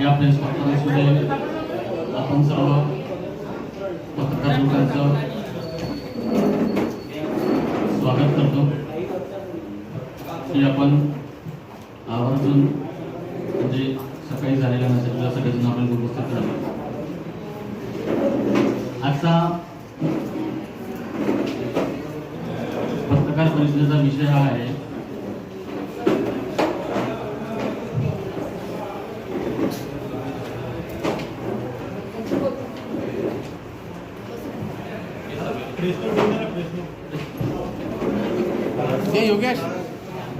या प्रेस कॉन्फरन्समध्ये आपण सर्व पत्रकार लोकांचं स्वागत करतो. की आपण आवर्जून म्हणजे सकाळी झालेल्या मेसेजला सगळेजण आपण उपस्थित राहिलो आजचा पत्रकार परिषदेचा विषय हा आहे हे योगेश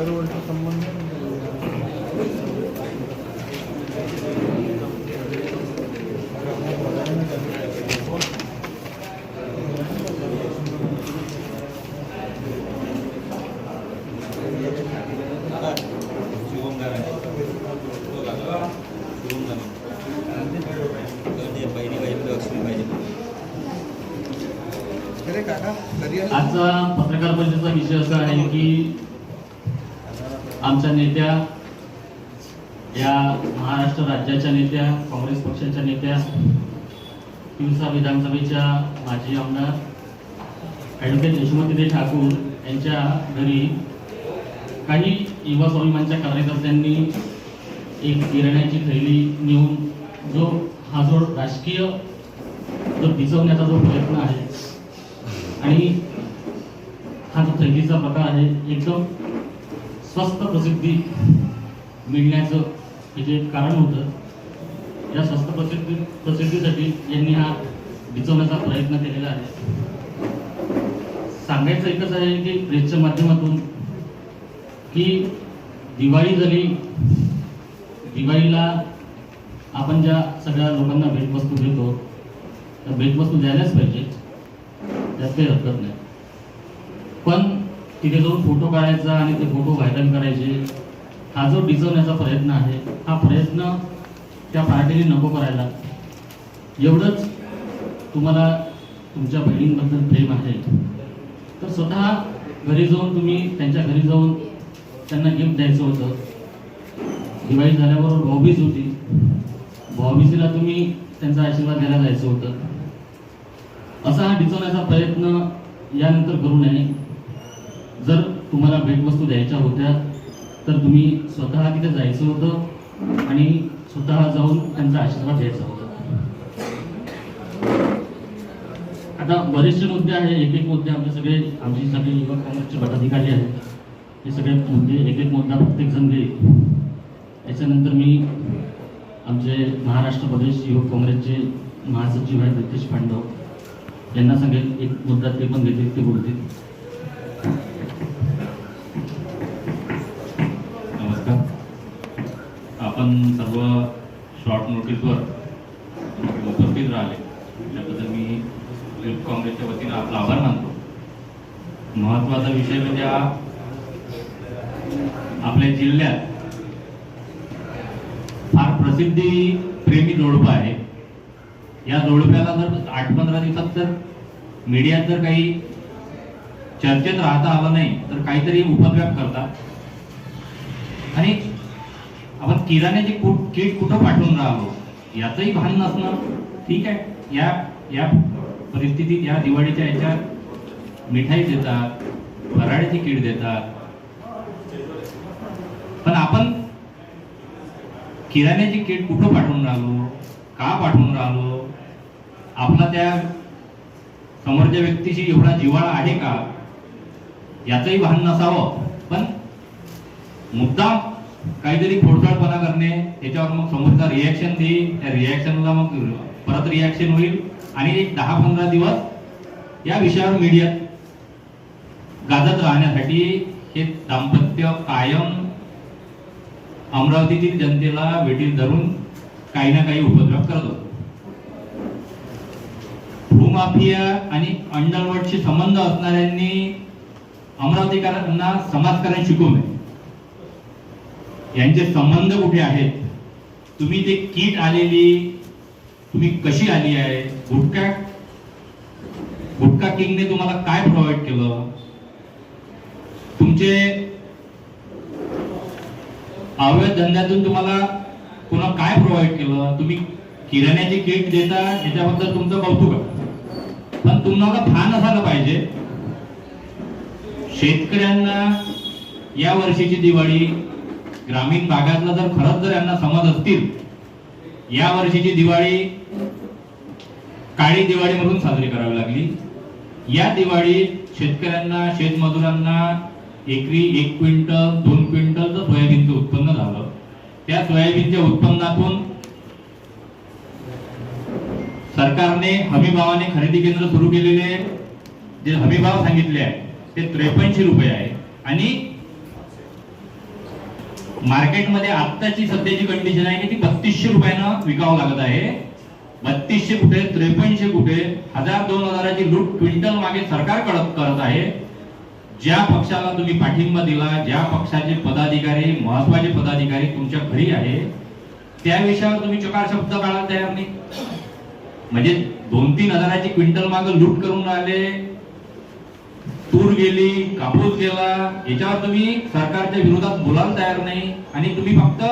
दरवर्षी संबंध काका कधी आजचा पत्रकार परिषदेचा विषय असा आहे की आमच्या नेत्या या महाराष्ट्र राज्याच्या नेत्या काँग्रेस पक्षाच्या नेत्या तिवसा विधानसभेच्या माजी आमदार ॲडव्होकेट यशोमतीदे ठाकूर यांच्या घरी काही युवा स्वाभिमानच्या कार्यकर्त्यांनी एक किराण्याची थैली नेऊन जो हा जो राजकीय जो भिजवण्याचा जो प्रयत्न आहे आणि हा जो थैलीचा प्रकार आहे एकदम स्वस्त प्रसिद्धी मिळण्याचं हे जे कारण होतं या स्वस्त प्रसिद्धी प्रसिद्धीसाठी यांनी हा बिचवण्याचा प्रयत्न केलेला आहे. सांगायचं एकच आहे की प्रेसच्या माध्यमातून की दिवाळी झाली दिवाळीला आपण ज्या सगळ्या लोकांना भेटवस्तू देतो त्या भेटवस्तू द्यायलाच पाहिजे. त्यात काही हरकत नाही. पण तिथे जाऊन फोटो काढायचा आणि ते फोटो व्हायरल करायचे. हा जो डिझवण्याचा प्रयत्न आहे हा प्रयत्न त्या पार्टीने नको करायला. एवढंच तुम्हाला तुमच्या बहिणींबद्दल प्रेम आहे. तर स्वतः घरी जाऊन तुम्ही त्यांच्या घरी जाऊन त्यांना गिफ्ट द्यायचं होतं. दिवाळी झाल्याबरोबर भाऊबीज होती. भाऊबीजीला तुम्ही त्यांचा आशीर्वाद घ्यायला जायचं होतं. असा हा डिचवण्याचा प्रयत्न यानंतर करू नये. जर तुम्हाला भेटवस्तू द्यायच्या होत्या तर तुम्ही स्वतः तिथे जायचं होतं आणि स्वतः जाऊन त्यांचा आशीर्वाद घ्यायचा होता. आता बरेचसे मुद्दे आहे एक एक मुद्दे आमचे सगळे आमचे सगळे युवक काँग्रेसचे पदाधिकारी आहेत. हे सगळे मुद्दे एक एक मुद्दा प्रत्येक जण घेईल याच्यानंतर मी आमचे महाराष्ट्र प्रदेश युवक काँग्रेसचे महासचिव आहेत रितेश पांडव. यांना सांगेल एक मुद्दा ते पण घेतील ते बोलतील. नोटीसवर उपस्थित राहिले. त्याबद्दल मी युथ काँग्रेसच्या वतीनं आपला आभार मानतो. महत्त्वाचा विषय म्हणजे आपल्या जिल्ह्यात फार प्रसिद्धी प्रेमी जोडपं आहे या जोडप्याला जर आठ पंधरा दिवसात जर मीडियात जर काही चर्चेत राहता आलं नाही तर काहीतरी उपद्व्याप करतात. आणि आपण किराण्याची कुठ किट कुठं पाठवून राहिलो? याचंही भान नसणं. ठीक आहे. या या परिस्थितीत या दिवाळीच्या याच्यात मिठाई देतात फराळाची किट देतात. पण आपण किराण्याची किट कुठं पाठवून राहिलो? का पाठवून राहिलो? आपला त्या समोरच्या व्यक्तीशी एवढा जिव्हाळा आहे का? याचंही भान नसावं. पण मुद्दाम काहीतरी खोडसाळपणा करणे त्याच्यावर मग समोरचा रिॲक्शन देईल त्या रिॲक्शनला मग परत रिॲक्शन होईल. आणि एक दहा पंधरा दिवस या विषयावर मीडियात गाजत राहण्यासाठी हे दाम्पत्य कायम अमरावतीतील जनतेला वेटीत धरून काही ना काही उपद्रव करत होतो. भूमाफिया आणि अंडरवर्ल्डशी संबंध असणाऱ्यांनी अमरावतीकरांना समाजकारण शिकवू नये. यांचे संबंध कुठे आहेत? तुम्ही ते किट आलेली तुम्ही कशी आली आहे? गुटखा? गुटखा किंगने तुम्हाला काय प्रोव्हाइड केलं? तुमचे अवैध धंद्यातून तुम्हाला पुन्हा काय प्रोव्हाइड केलं? तुम्ही किराण्याची किट देता याच्याबद्दल तुमचं कौतुक आहे. पण तुम्हाला भान असायला पाहिजे. शेतकऱ्यांना या वर्षीची दिवाळी ग्रामीण भागातला जर खरंच जर यांना समज असतील या वर्षीची दिवाळी काळी दिवाळी म्हणून साजरी करावी लागली. या दिवाळीत शेतकऱ्यांना शेतमजुरांना एकरी एक क्विंटल दोन क्विंटलचं सोयाबीनचं उत्पन्न झालं. त्या सोयाबीनच्या उत्पन्नातून सरकारने हमीभावाने खरेदी केंद्र सुरू केलेले जे हमीभाव सांगितले आहे ते त्रेपन्नशे रुपये आहे. आणि मार्केटमध्ये आत्ताची सध्याची कंडिशन आहे की ती बत्तीसशे रुपयानं विकावं लागत आहे. बत्तीसशे कुठे त्रेपन्नशे कुठे हजार दोन हजाराची लूट क्विंटल मागे सरकार कडक करत आहे. ज्या पक्षाला तुम्ही पाठिंबा दिला ज्या पक्षाचे पदाधिकारी महत्त्वाचे पदाधिकारी तुमच्या घरी आहे त्या विषयावर तुम्ही चकार शब्द काढायला तयार नाही. म्हणजे दोन तीन हजाराची क्विंटल मागे लूट करून राहिले तूर गेली कापूस गेला याच्यावर तुम्ही सरकारच्या विरोधात बोलायला तयार नाही. आणि तुम्ही फक्त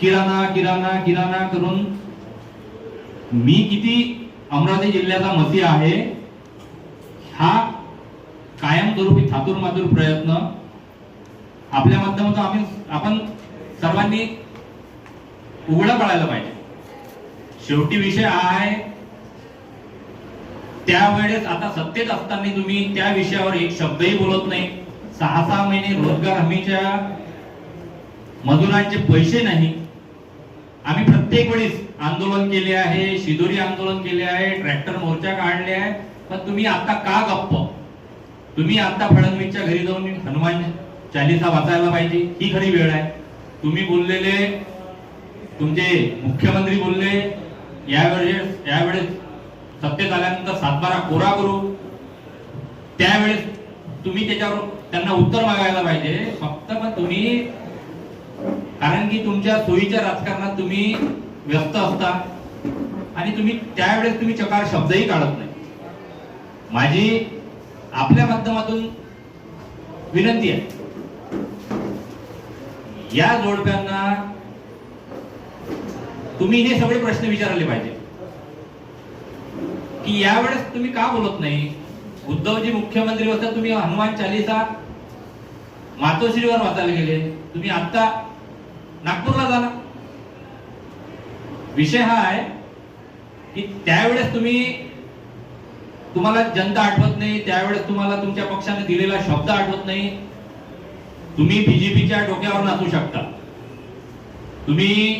किराणा किराणा किराणा करून मी किती अमरावती जिल्ह्याचा मसी आहे हा कायमस्वरूपी थातूर मातूर प्रयत्न आपल्या माध्यमातून आम्ही आपण सर्वांनी उघडा पडायला पाहिजे. शेवटी विषय हा आहे त्यावेळेस आता सत्तेत असताना तुम्ही त्या विषयावर एक शब्दही बोलत नाही. सहा सहा महिने रोजगार हमीच्या मजुरांचे पैसे नाही. आम्ही प्रत्येक वेळेस आंदोलन केले आहे शिदोरी आंदोलन केले आहे ट्रॅक्टर मोर्चा काढले आहे. पण तुम्ही आता का गप्प? तुम्ही आता फडणवीसच्या घरी जाऊन हनुमान चालिसा वाचायला पाहिजे ही खरी वेळ आहे. तुम्ही बोललेले तुमचे मुख्यमंत्री बोलले यावेळेस यावेळेस सत्तेत आल्यानंतर सातबारा कोरा करू. त्यावेळेस तुम्ही त्याच्यावर त्यांना उत्तर मागायला पाहिजे. फक्त पण तुम्ही कारण की तुमच्या सोयीच्या राजकारणात तुम्ही व्यस्त असता. आणि तुम्ही त्यावेळेस तुम्ही चकार शब्दही काढत नाही. माझी आपल्या माध्यमातून विनंती आहे. या जोडप्यांना तुम्ही हे सगळे प्रश्न विचारले पाहिजे. की यावेळेस तुम्ही का बोलत नाही? उद्धवजी मुख्यमंत्री होता तुम्ही हनुमान चालिसा मातोश्रीवर वाचायला गेले. तुम्ही आता नागपूरला झाला विषय हा आहे की त्यावेळेस तुम्ही तुम्हाला जनता आठवत नाही त्यावेळेस तुम्हाला तुमच्या पक्षाने दिलेला शब्द आठवत नाही. तुम्ही बीजेपीच्या डोक्यावर नाचू शकता. तुम्ही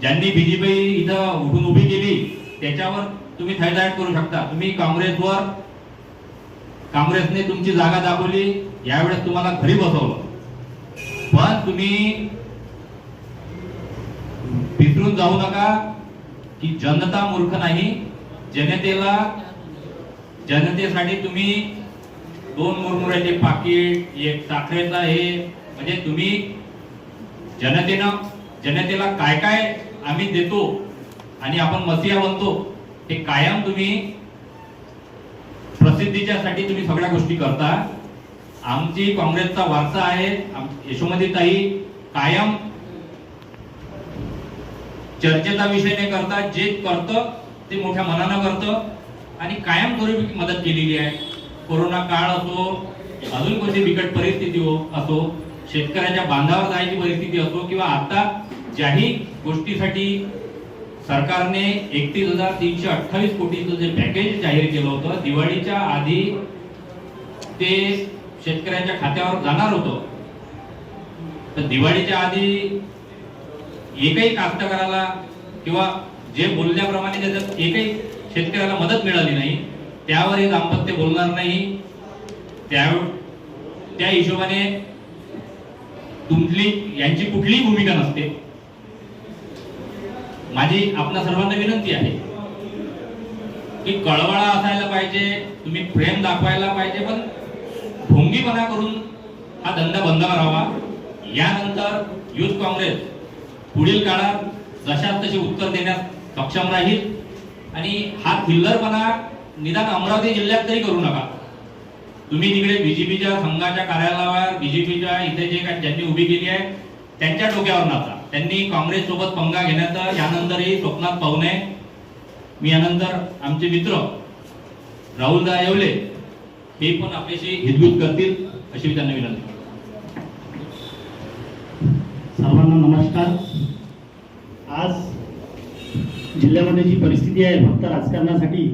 ज्यांनी बीजेपी इथं उठून उभी केली त्याच्यावर तुम्ही थैदायट करू शकता. तुम्ही काँग्रेसवर काँग्रेसने तुमची जागा दाखवली यावेळेस तुम्हाला घरी बसवलं. पण तुम्ही विसरून जाऊ नका की जनता मूर्ख नाही. जनतेला जनतेसाठी तुम्ही दोन मुरमुऱ्याचे पाकिट एक साखरेचा हे म्हणजे तुम्ही जनतेनं जनतेला काय काय आम्ही देतो आणि आपण मसिया बनतो ते कायम तुम्ही प्रसिद्धीच्या साठी तुम्ही सगळ्या गोष्टी करता. आमची काँग्रेसचा वारसा आहे. यशोमती ताई कायम चर्चेचा विषय नाही करता. जे करतं ते मोठ्या मनानं करतं. आणि कायम स्वरूपी मदत केलेली आहे. कोरोना काळ असो अजून कोणती बिकट परिस्थिती हो असो शेतकऱ्याच्या बांधावर जायची परिस्थिती असो किंवा आता ज्याही गोष्टीसाठी सरकारने एकतीस हजार तीनशे अठ्ठावीस कोटीचं जे पॅकेज जाहीर केलं होतं दिवाळीच्या आधी ते शेतकऱ्यांच्या खात्यावर जाणार होतं. तर दिवाळीच्या आधी एकही कास्तकाराला किंवा जे बोलल्याप्रमाणे त्याच्यात एकही शेतकऱ्याला मदत मिळाली नाही त्यावर हे दाम्पत्य बोलणार नाही. त्या त्या हिशोबाने तुमची यांची कुठलीही भूमिका नसते. माझी आपल्या सर्वांना विनंती आहे की कळवळा असायला पाहिजे तुम्ही प्रेम दाखवायला पाहिजे पण ढोंगीपणा करून हा धंदा बंद करावा. यानंतर युथ काँग्रेस पुढील काळात जशात तशी उत्तर देण्यास सक्षम राहील. आणि हा थिल्लरपणा निदान अमरावती जिल्ह्यात तरी करू नका. तुम्ही तिकडे बीजेपीच्या संघाच्या कार्यालयावर बीजेपीच्या इथे जे काही ज्यांनी उभी केली आहे त्यांच्या डोक्यावर नाचा. त्यांनी काँग्रेस सोबत पंगा घेण्याचं यानंतरही स्वप्नात पाहू नये मी यानंतर आमचे मित्र राहुलदा येवले हे पण आपल्याशी हितगुज करतील अशी त्यांना विनंती सर्वांना नमस्कार. आज जिल्ह्यामध्ये जी परिस्थिती आहे फक्त राजकारणासाठी